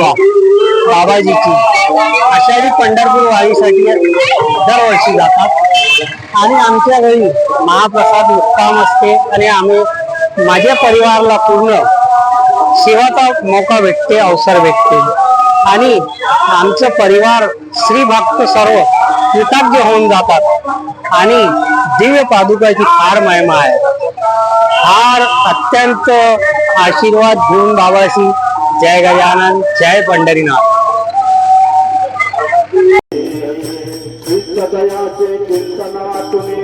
पादुका बाबाजीची. आषाढी पंढरपूर वारीसाठी दरवर्षी जातात. आणि आमच्या घरी महाप्रसाद मुक्काम असते आणि आम्ही माझ्या परिवाराला पूर्ण सेवाचा मौका भेटते अवसर भेटते. आणि आमचं परिवार श्री भक्त सर्व कृतज्ञ होऊन जातात. आणि दिव्य पादुकाची फार महिमा आहे. फार अत्यंत आशीर्वाद घेऊन बाबाशी जय गजानन जय पंढरीनाथ दयाचे कीर्तनातुनी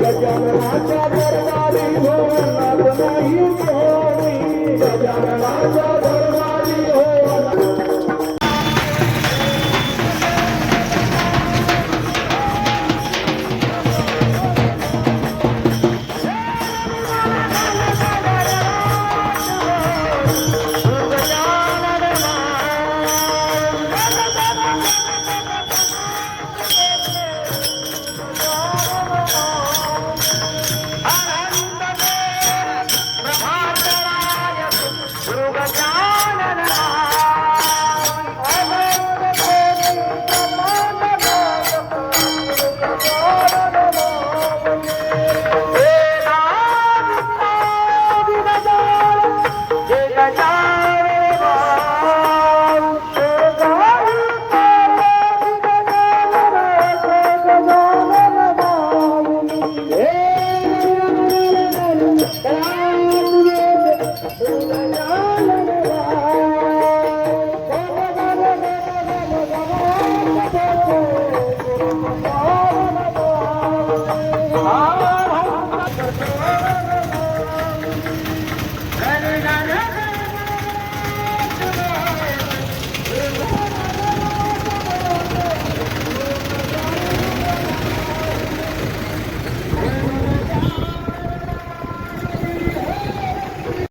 गजाननाच्या दरबारी भोलानाथ नाही